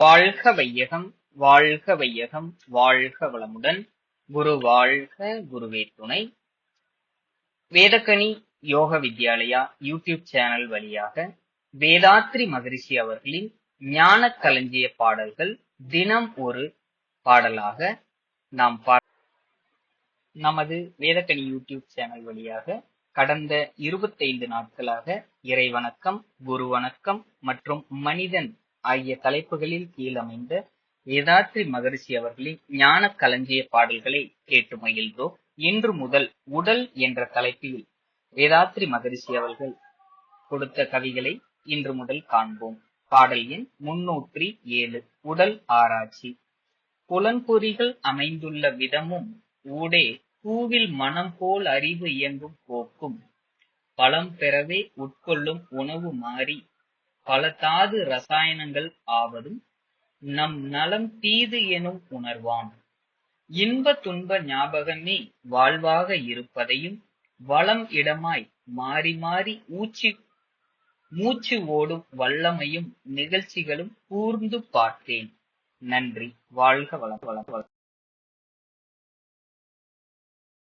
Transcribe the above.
வாழ்க வையகம் வாழ்க வையகம் வாழ்க வளமுடன். குரு வாழ்க குருவே துணை. வேதக்கணி யோக வித்யாலயா யூடியூப் சேனல் வழியாக வேதாத்ரி மகரிஷி அவர்களின் ஞான களஞ்சிய பாடல்கள் தினம் ஒரு பாடலாக நாம் நமது வேதக்கணி யூடியூப் சேனல் வழியாக கடந்த இருபத்தைந்து நாட்களாக இறை வணக்கம் குரு வணக்கம் மற்றும் மனிதன் ஆகிய தலைப்புகளில் கீழமைந்த வேதாத்ரி மகரிஷி அவர்களின் ஞான களஞ்சிய பாடல்களை கேட்டு மகிழ்ந்தோம். இன்று முதல் உடல் என்ற தலைப்பில் வேதாத்ரி மகரிஷி அவர்கள் கொடுத்த கவிகளை இன்று முதல் காண்போம். பாடல் எண் முன்னூற்றி ஏழு உடல் ஆராய்ச்சி. புலன்பொறிகள் அமைந்துள்ள விதமும் ஊடே பூவில் மனம் போல் அறிவு இயங்கும் போக்கும் பலம் பெறவே உட்கொள்ளும் உணவு மாறி பல தாது ரசாயனங்கள் ஆவதும் நம் நலம் தீது எனும் உணர்வான் இன்ப துன்ப ஞாபகமே வாழ்வாக இருப்பதையும் வளம் இடமாய் மாறி மாறி ஊச்சி மூச்சு ஓடும் வல்லமையும் நிகழ்ச்சிகளும் கூர்ந்து பார்த்தேன். நன்றி. வாழ்க வளம் வளம் வளம்.